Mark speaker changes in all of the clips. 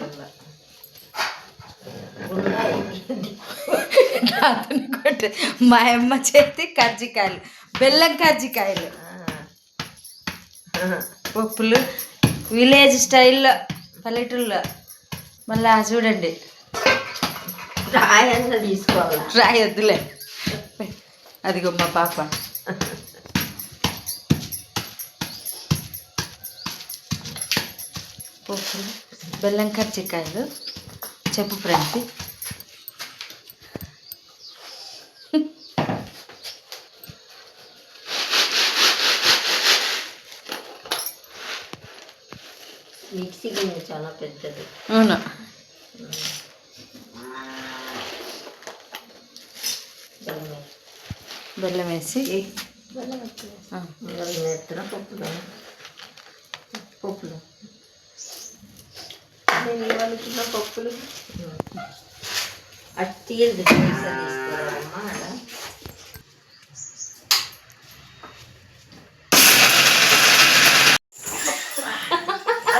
Speaker 1: వేసుకోవాలి
Speaker 2: నాతోని కొట్టు. మా అమ్మ చేతి కజ్జికాయలు బెల్లం కజ్జికాయలు పప్పులు. విలేజ్ స్టైల్లో పల్లెటూరులో. మళ్ళా చూడండి.
Speaker 1: రాయన్న తీసుకోవాలి.
Speaker 2: రాయొద్దులే. అదిగో మా పాప. పప్పులు. బెల్లం కజ్జికాయలు చెప్పు ఫ్రెండ్స్.
Speaker 1: మిక్సీ గిన్నె చాలా పెద్దది.
Speaker 2: అవును.
Speaker 1: బెల్లం
Speaker 2: వేసి
Speaker 1: బెల్లం పప్పులు పప్పులు నేను ఇవ్వాలనుకున్న పప్పులు. అట్టి తీసుకోవాలమ్మా ఆడ.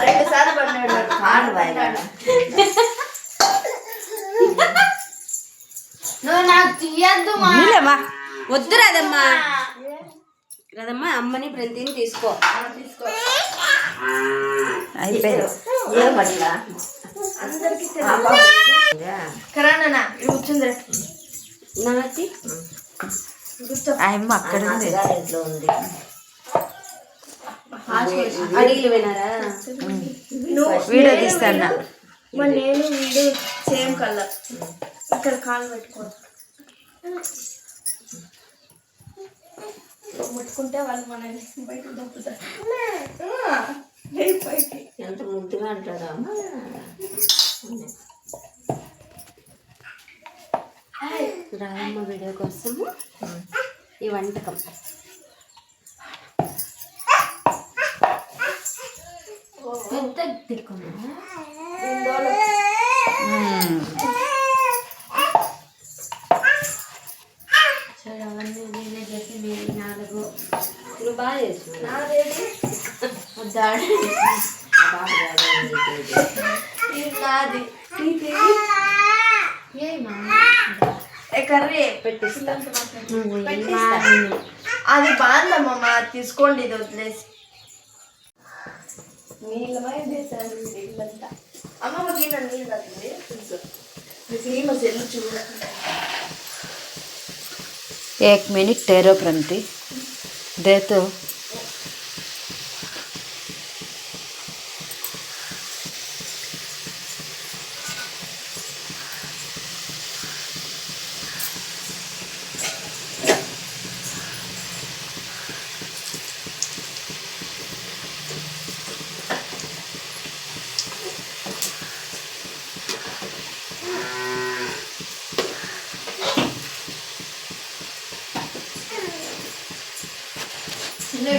Speaker 1: రెండు సార్లు పడినాడు. కాడు బాగా
Speaker 3: నువ్వు నాకు తీయద్దు వద్దు రాదమ్మా. రాదమ్మా అమ్మని ప్రతిని తీసుకో.
Speaker 2: అయిపోయింది.
Speaker 1: ఏమట్లా
Speaker 3: అందరికి? కరానా ఇది కూర్చుంది
Speaker 1: నాటి
Speaker 2: ఆ అమ్మ అక్కడ ఉంది.
Speaker 1: ఇంట్లో ఉంది.
Speaker 3: అడిగిలు వినారా?
Speaker 2: వీడియో తీస్తాను
Speaker 3: మరి నేను వీడు సేమ్ కలర్. ఇక్కడ కాలు పెట్టుకో ముట్టుకుంటే వాళ్ళు మనల్ని బయట దొప్పుతారు
Speaker 1: ఎంత ముద్దుగా అంటారా అమ్మా
Speaker 3: రాదమ్మ వీడియో కోసం ఈ వంటకం. పెద్ద. సరే అవన్నీ నేనే చేసి నాలుగు.
Speaker 1: నువ్వు బాగా చేస్తున్నావు.
Speaker 3: నాదేది వద్దాడు
Speaker 1: బాగా చేయాలి
Speaker 3: ఇది నాది ఇది ఏమా కర్రీ
Speaker 1: పెట్టిస్తా
Speaker 3: పెట్టిస్తా. అది బాగుందమ్మా తీసుకోండి ఇది వదిలేసి నీళ్ళమై చేశారు ఇల్లంతా అమ్మమ్మ గిన్నె నీళ్ళు తగ్గింది నీళ్ళ సెల్లు చూడ
Speaker 2: एक मिनिट ठहरो प्रंती दे तो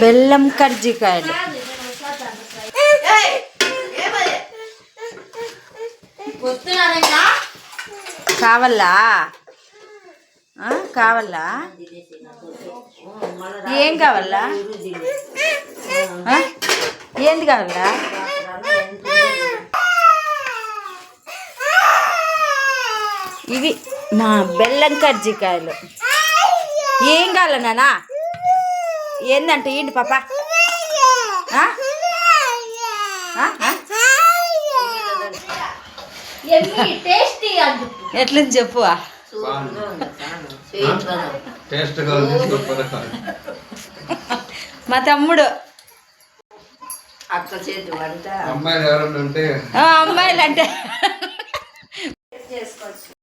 Speaker 2: బెల్లం కర్జికాయలు. కావాలా? కావాలా? ఏం కావాలా? ఏంది కావాలా? ఇవి మా బెల్లం కర్జికాయలు. ఏం కావాలన్నానా ఏందంటే ఏంటి పాప? ఎట్లని చెప్పు. మా తమ్ముడు. అమ్మాయిలు అంటే